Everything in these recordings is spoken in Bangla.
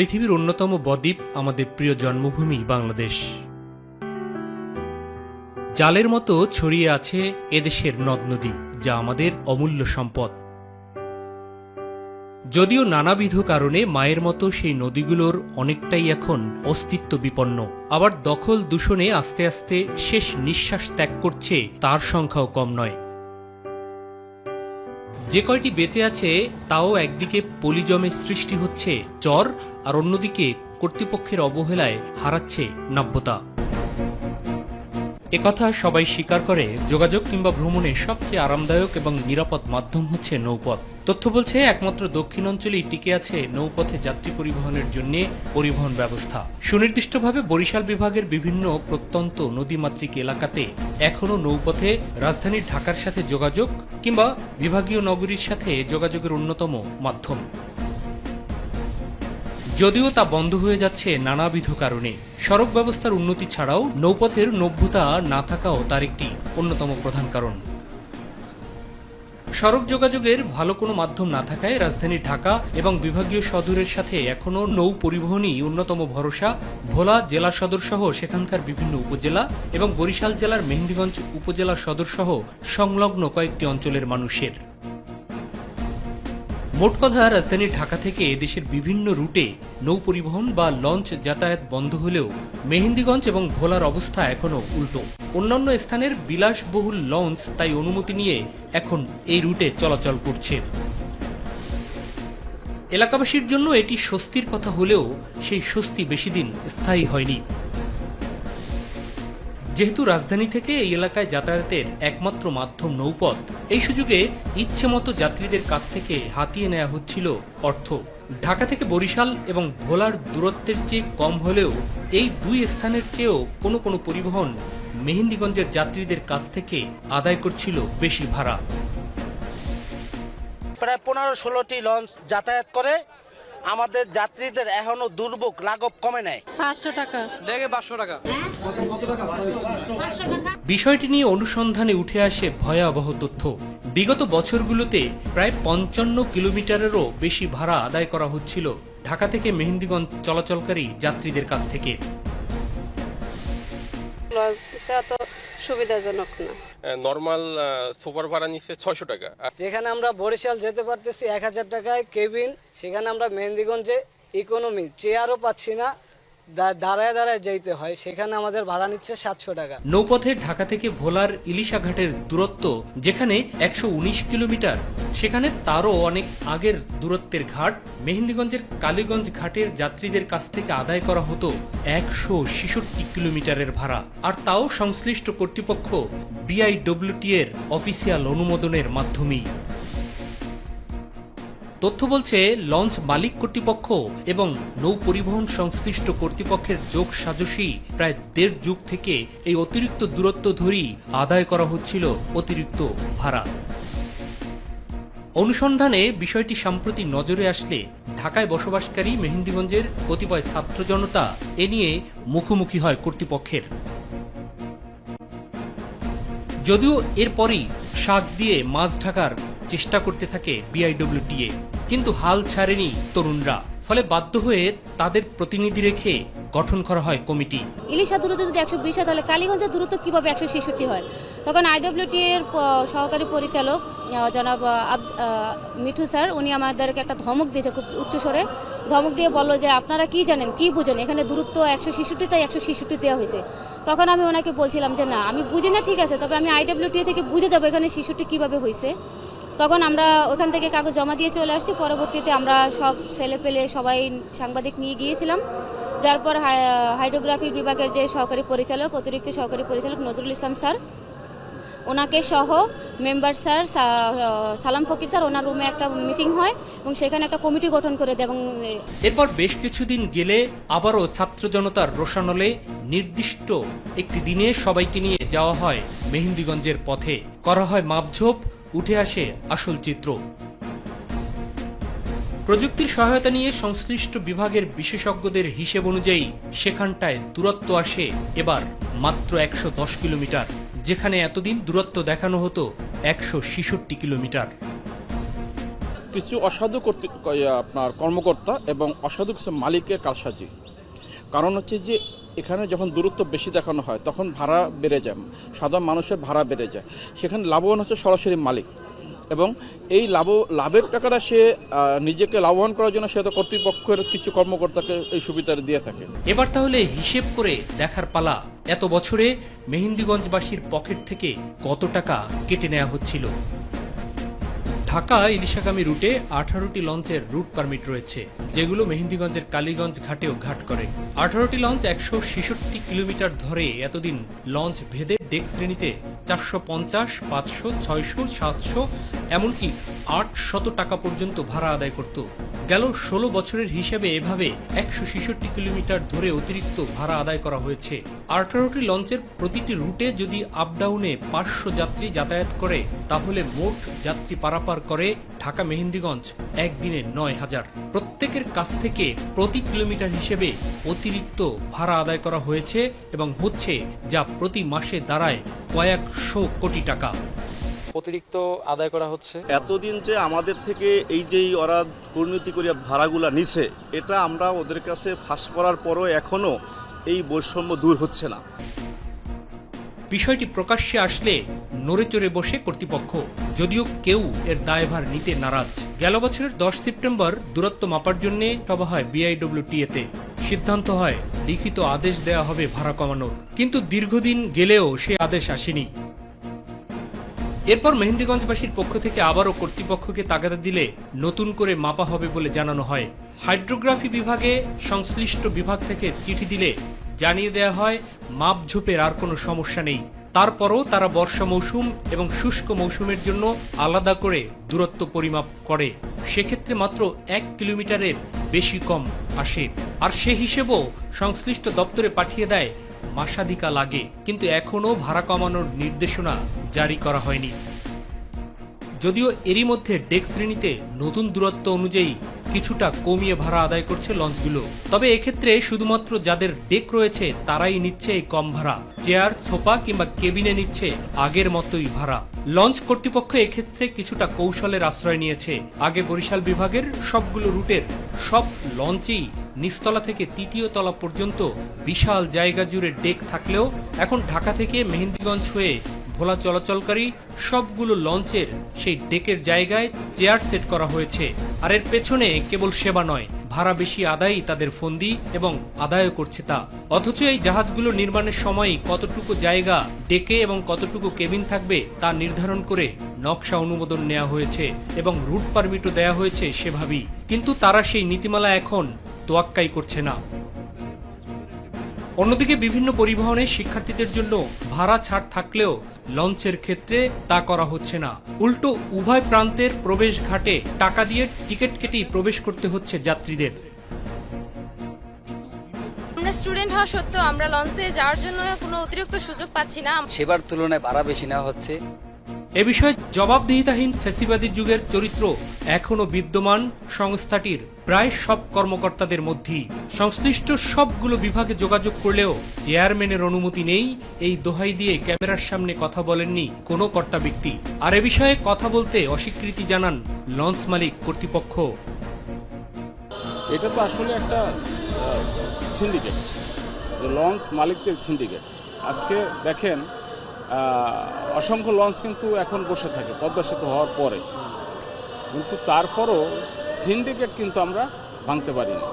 পৃথিবীর অন্যতম বদ্বীপ আমাদের প্রিয় জন্মভূমি বাংলাদেশ। জালের মতো ছড়িয়ে আছে এদেশের নদ নদী, যা আমাদের অমূল্য সম্পদ। যদিও নানাবিধ কারণে মায়ের মতো সেই নদীগুলোর অনেকটাই এখন অস্তিত্ব বিপন্ন, আবার দখল দূষণে আস্তে আস্তে শেষ নিঃশ্বাস ত্যাগ করছে তার সংখ্যাও কম নয়। যে কয়টি বেঁচে আছে, তাও একদিকে পলিজমে সৃষ্টি হচ্ছে চর আর অন্যদিকে কর্তৃপক্ষের অবহেলায় হারাচ্ছে নাব্যতা। একথা সবাই স্বীকার করে, যোগাযোগ কিংবা ভ্রমণের সবচেয়ে আরামদায়ক এবং নিরাপদ মাধ্যম হচ্ছে নৌপথ। তথ্য বলছে, একমাত্র দক্ষিণ অঞ্চলেই টিকে আছে নৌপথে যাত্রী পরিবহনের জন্য পরিবহন ব্যবস্থা। সুনির্দিষ্টভাবে বরিশাল বিভাগের বিভিন্ন প্রত্যন্ত নদীমাতৃক এলাকাতে এখনও নৌপথে রাজধানী ঢাকার সাথে যোগাযোগ কিংবা বিভাগীয় নগরীর সাথে যোগাযোগের অন্যতম মাধ্যম। যদিও তা বন্ধ হয়ে যাচ্ছে নানাবিধ কারণে। সড়ক ব্যবস্থার উন্নতি ছাড়াও নৌপথের নভ্যতা না থাকাও তার একটি অন্যতম প্রধান কারণ। সড়ক যোগাযোগের ভালো কোনো মাধ্যম না থাকায় রাজধানী ঢাকা এবং বিভাগীয় সদরের সাথে এখনও নৌ পরিবহনই অন্যতম ভরসা। ভোলা জেলা সদর সহ সেখানকার বিভিন্ন উপজেলা এবং বরিশাল জেলার মেহেন্দিগঞ্জ উপজেলা সদর সহ সংলগ্ন কয়েকটি অঞ্চলের মানুষের। মোট কথা, রাজধানী ঢাকা থেকে দেশের বিভিন্ন রুটে নৌ পরিবহন বা লঞ্চ যাতায়াত বন্ধ হলেও মেহেন্দিগঞ্জ এবং ভোলার অবস্থা এখনও উল্টো। অন্যান্য স্থানের বিলাসবহুল লঞ্চ তাই অনুমতি নিয়ে এখন এই রুটে চলাচল করছে। এলাকাবাসীর জন্য এটি স্বস্তির কথা হলেও সেই স্বস্তি বেশি দিন স্থায়ী হয়নি। যেহেতু রাজধানী থেকে এই এলাকায় যাতায়াতের একমাত্র মাধ্যম নৌপথ, এই সুযোগে ইচ্ছে মতো যাত্রীদের কাছ থেকে হাতিয়ে নেওয়া হচ্ছিল অর্থ। ঢাকা থেকে বরিশাল এবং ভোলার দূরত্বের চেয়ে কম হলেও এই দুই স্থানের চেয়েও কোনো কোনো পরিবহন মেহেন্দিগঞ্জের যাত্রীদের কাছ থেকে আদায় করছিল বেশি ভাড়া। প্রায় পনেরো ষোলোটি লঞ্চ যাতায়াত করে। আমাদের যাত্রীদের এখনও দুর্ভোগ লাঘব কমে নেয় পাঁচশো টাকা। লেগে পাঁচশো টাকা। বিষয়টি নিয়ে অনুসন্ধানে উঠে আসে ভয়াবহ তথ্য। বিগত বছরগুলোতে প্রায় পঞ্চান্ন কিলোমিটারেরও বেশি ভাড়া আদায় করা হচ্ছিল ঢাকা থেকে মেহেন্দিগঞ্জ চলাচলকারী যাত্রীদের কাছ থেকে। তো সুবিধাজনক না। নর্মাল সুপার ভাড়া নিচ্ছে ছয়শো টাকা। আর যেখানে আমরা বরিশাল যেতে পারতেছি এক হাজার টাকায় কেবিন সেখানে আমরা মেহেন্দিগঞ্জে ইকোনমি চেয়ারও পাচ্ছি না। দাঁড়ায় দাঁড়ায় যাইতে হয়, সেখানে আমাদের ভাড়া নিচ্ছে সাতশো টাকা। নৌপথে ঢাকা থেকে ভোলার ইলিশা ঘাটের দূরত্ব, যেখানে একশো উনিশ কিলোমিটার, সেখানে তারও অনেক আগের দূরত্বের ঘাট। মেহেন্দিগঞ্জের কালীগঞ্জ ঘাটের যাত্রীদের কাছ থেকে আদায় করা হতো একশো ছেষট্টি কিলোমিটারের ভাড়া। আর তাও সংশ্লিষ্ট কর্তৃপক্ষ বিআইডব্লিউটি এর অফিসিয়াল অনুমোদনের মাধ্যমেই। তথ্য বলছে, লঞ্চ মালিক কর্তৃপক্ষ এবং নৌ পরিবহন সংশ্লিষ্ট কর্তৃপক্ষের যোগ সাজসী। প্রায় দেড় যুগ থেকে এই অতিরিক্ত দূরত্ব ধরেই আদায় করা হচ্ছিল অতিরিক্ত ভাড়া। অনুসন্ধানে বিষয়টি সম্প্রতি নজরে আসলে ঢাকায় বসবাসকারী মেহেন্দিগঞ্জের কতিপয় ছাত্র জনতা এ নিয়ে মুখোমুখি হয় কর্তৃপক্ষের। যদিও এরপরই শাক দিয়ে মাছ ঢাকার চেষ্টা করতে থাকে বিআইডব্লিউটিএ, কিন্তু হাল ছাড়েনি তরুণরা। ফলে বাধ্য হয়ে তাদের প্রতিনিধি রেখে গঠন করা হয় কমিটি। ইলিশা দূরত্ব যদি একশো বিশ হয়, তাহলে কালীগঞ্জের দূরত্ব কীভাবে একশো ছেষট্টি হয়? তখন আইডব্লিউটি এর সহকারী পরিচালক জনাব মিঠু স্যার, উনি আমাদেরকে একটা ধমক দিয়েছে খুব উচ্চস্বরে ধমক দিয়ে বলল যে, আপনারা কি জানেন, কি বুঝেন? এখানে দূরত্ব একশো ছেষট্টি, তাই একশো ছেষট্টি দেওয়া হয়েছে। তখন আমি ওনাকে বলছিলাম যে, না, আমি বুঝি না, ঠিক আছে, তবে আমি আইডব্লিউটি থেকে বুঝে যাব এখানে ছেষট্টি কীভাবে হয়েছে। তখন আমরা ওখান থেকে কাগজ জমা দিয়ে চলে আসছি। পরবর্তীতে আমরা সব ছেলে পেলে সবাই সাংবাদিক নিয়ে গিয়েছিলাম। যার পর হাই- হাইড্রোগ্রাফি বিভাগের যে সহকারী পরিচালক, অতিরিক্ত সহকারী পরিচালক নজরুল ইসলাম স্যার, ওনাকে সহ মেম্বার স্যার সালাম ফকির স্যার, ওনার রুমে একটা মিটিং হয় এবং সেখানে একটা কমিটি গঠন করে দেয় এবং এরপর বেশ কিছুদিন গেলে আবারও ছাত্র জনতার রোশানলে নির্দিষ্ট একটি দিনে সবাইকে নিয়ে যাওয়া হয় মেহেন্দিগঞ্জের পথে। করা হয় মাপঝোপ উঠে আসে আসল চিত্র। প্রযুক্তির সহায়তা নিয়ে সংশ্লিষ্ট বিভাগের বিশেষজ্ঞদের হিসেব অনুযায়ী সেখানটায় দূরত্ব আসে এবার মাত্র একশো দশ কিলোমিটার, যেখানে এতদিন দূরত্ব দেখানো হতো একশো ছেষট্টি কিলোমিটার। কিছু অসাধু আপনার কর্মকর্তা এবং অসাধু কিছু মালিকের কালসাজি কারণ হচ্ছে যে এখানে যখন দূরত্ব বেশি দেখানো হয়, তখন ভাড়া বেড়ে যায়। সাধারণ মানুষের ভাড়া বেড়ে যায়। সেখানে লাভবান হচ্ছে সরাসরি মালিক এবং এই লাভ, লাভের টাকাটা সে নিজেকে লাভবান করার জন্য সে তো কর্তৃপক্ষের কিছু কর্মকর্তাকে এই সুবিধাটা দিয়ে থাকে। এবার তাহলে হিসেব করে দেখার পালা। এত বছরে মেহেন্দিগঞ্জবাসীর পকেট থেকে কত টাকা কেটে নেওয়া হচ্ছিল? ঢাকা ইলিশাগামী রুটে আঠারোটি লঞ্চের রুট পারমিট রয়েছে, যেগুলো মেহেন্দিগঞ্জের কালীগঞ্জ ঘাটেও ঘাট করে। আঠারোটি লঞ্চ একশো ছেষট্টি কিলোমিটার ধরে এতদিন লঞ্চ ভেদে ডেক শ্রেণীতে চারশো পঞ্চাশ, পাঁচশো, ছয়শো, সাতশো, এমনকি আট শত টাকা পর্যন্ত ভাড়া আদায় করত। গেল ষোলো বছরের হিসেবে এভাবে একশো ছেষট্টি কিলোমিটার ধরে অতিরিক্ত ভাড়া আদায় করা হয়েছে। আঠারোটি লঞ্চের প্রতিটি রুটে যদি আপ ডাউনে পাঁচশো যাত্রী যাতায়াত করে, তাহলে মোট যাত্রী পারাপার করে ঢাকা মেহেন্দিগঞ্জ একদিনে নয় হাজার। প্রত্যেকের কাছ থেকে প্রতি কিলোমিটার হিসেবে অতিরিক্ত ভাড়া আদায় করা হয়েছে এবং হচ্ছে যা প্রতি মাসে দাঁড়ায় কয়েকশো কোটি টাকা। অতিরিক্ত আদায় করা হচ্ছে? এতদিন যে আমাদের থেকে এই যে ওরা দুর্নীতি করিয়া ভাড়াগুলা নিছে এটা আমরা ওদের কাছে ফাঁস করার পরও এখনও এই বৈষম্য দূর হচ্ছে না। বিষয়টি প্রকাশ্যে আসলে নড়ে চড়ে বসে কর্তৃপক্ষ যদিও কেউ এর দায়ভার নিতে নারাজ। গেল বছরের দশ সেপ্টেম্বর দূরত্ব মাপার জন্য সভা হয় বিআইডব্লিউটিএতে। সিদ্ধান্ত হয় লিখিত আদেশ দেওয়া হবে ভাড়া কমানোর। কিন্তু দীর্ঘদিন গেলেও সে আদেশ আসেনি। এরপর মেহেন্দিগঞ্জবাসীর পক্ষ থেকে আবারও কর্তৃপক্ষকে তাগাদা দিলে নতুন করে মাপা হবে বলে জানানো হয়। হাইড্রোগ্রাফি বিভাগে সংশ্লিষ্ট বিভাগ থেকে চিঠি দিলে জানিয়ে দেওয়া হয় মাপঝোপের আর কোনো সমস্যা নেই। তারপরও তারা বর্ষা মৌসুম এবং শুষ্ক মৌসুমের জন্য আলাদা করে দূরত্ব পরিমাপ করে। সেক্ষেত্রে মাত্র এক কিলোমিটারের বেশি কম আসে। আর সে হিসেবেও সংশ্লিষ্ট দপ্তরে পাঠিয়ে দেয় মাসাধিকা লাগে, কিন্তু এখনও ভাড়া কমানোর নির্দেশনা জারি করা হয়নি। যদিও এরই মধ্যে ডেক শ্রেণীতে নতুন দূরত্ব অনুযায়ী কিছুটা কমিয়ে ভাড়া আদায় করছে লঞ্চগুলো। তবে এক্ষেত্রে শুধুমাত্র যাদের ডেক রয়েছে, তারাই নিচ্ছে এই কম ভাড়া। চেয়ার ছোপা কিংবা কেবিনে নিচ্ছে আগের মতোই ভাড়া। লঞ্চ কর্তৃপক্ষ এক্ষেত্রে কিছুটা কৌশলের আশ্রয় নিয়েছে। আগে বরিশাল বিভাগের সবগুলো রুটের সব লঞ্চেই নিচতলা থেকে তৃতীয় তলা পর্যন্ত বিশাল জায়গা জুড়ে ডেক থাকলেও এখন ঢাকা থেকে মেহেন্দিগঞ্জ হয়ে ভোলা চলাচলকারী সবগুলো লঞ্চের সেই ডেকের জায়গায় চেয়ার সেট করা হয়েছে। আর এর পেছনে কেবল সেবা নয়, ভাড়া বেশি আদায়ই তাদের ফন্দি এবং আদায়ও করছে তা। অথচ এই জাহাজগুলো নির্মাণের সময় কতটুকু জায়গা, ডেকে এবং কতটুকু কেবিন থাকবে তা নির্ধারণ করে নকশা অনুমোদন নেওয়া হয়েছে এবং রুট পারমিটও দেওয়া হয়েছে সেভাবেই। কিন্তু তারা সেই নীতিমালা এখন তোয়াক্কাই করছে না। অন্যদিকে বিভিন্ন পরিবহনে শিক্ষার্থীদের জন্য ভাড়া ছাড় থাকলেও লঞ্চের ক্ষেত্রে তা করা হচ্ছে না। উল্টো উভয় প্রান্তের প্রবেশ ঘাটে টাকা দিয়ে টিকিট কেটেই প্রবেশ করতে হচ্ছে যাত্রীদের। আমরা স্টুডেন্ট হওয়া সত্ত্বেও আমরা লঞ্চে যাওয়ার জন্য কোনো অতিরিক্ত সুযোগ পাচ্ছি না। সেবার তুলনায় ভাড়া বেশি নেওয়া হচ্ছে। এ বিষয়ে জবাবদিহিতাহীন ফেসিবাদী যুগের চরিত্র এখনও বিদ্যমান সংস্থাটির। প্রায় সব কর্মকর্তাদের মধ্যেই সংশ্লিষ্ট সবগুলো বিভাগে যোগাযোগ করলেও চেয়ারম্যানের অনুমতি নেই। এই দোহাই দিয়ে ক্যামেরার সামনে কথা বলেননি কোনো কর্তা ব্যক্তি। আর এ বিষয়ে কথা বলতে অস্বীকৃতি জানান লঞ্চ মালিক কর্তৃপক্ষ। এটা তো আসলে একটা সিন্ডিকেট যে লঞ্চ মালিকদের সিন্ডিকেট আজকে দেখেন অসংখ্য লঞ্চ কিন্তু এখন বসে থাকে, পদ্মা সেতু হওয়ার পরে। কিন্তু তারপরও সিন্ডিকেট কিন্তু আমরা ভাঙতে পারি না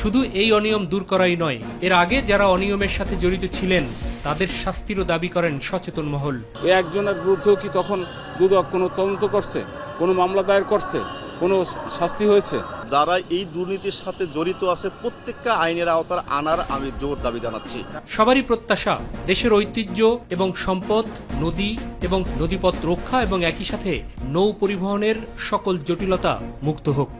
শুধু এই অনিয়ম দূর করাই নয় এর আগে যারা অনিয়মের সাথে জড়িত ছিলেন তাদের শাস্তিরও দাবি করেন সচেতন মহল। একজনের বিরুদ্ধেও কি তখন দুদক কোনো তদন্ত করছে কোনো মামলা দায়ের করছে? কোনো শাস্তি হয়েছে? যারা এই দুর্নীতির সাথে জড়িত আছে প্রত্যেকটা আইনের আওতার আনার আমি জোর দাবি জানাচ্ছি। সবারই প্রত্যাশা দেশের ঐতিহ্য এবং সম্পদ নদী এবং নদীপথ রক্ষা এবং একই সাথে নৌ পরিবহনের সকল জটিলতা মুক্ত হোক।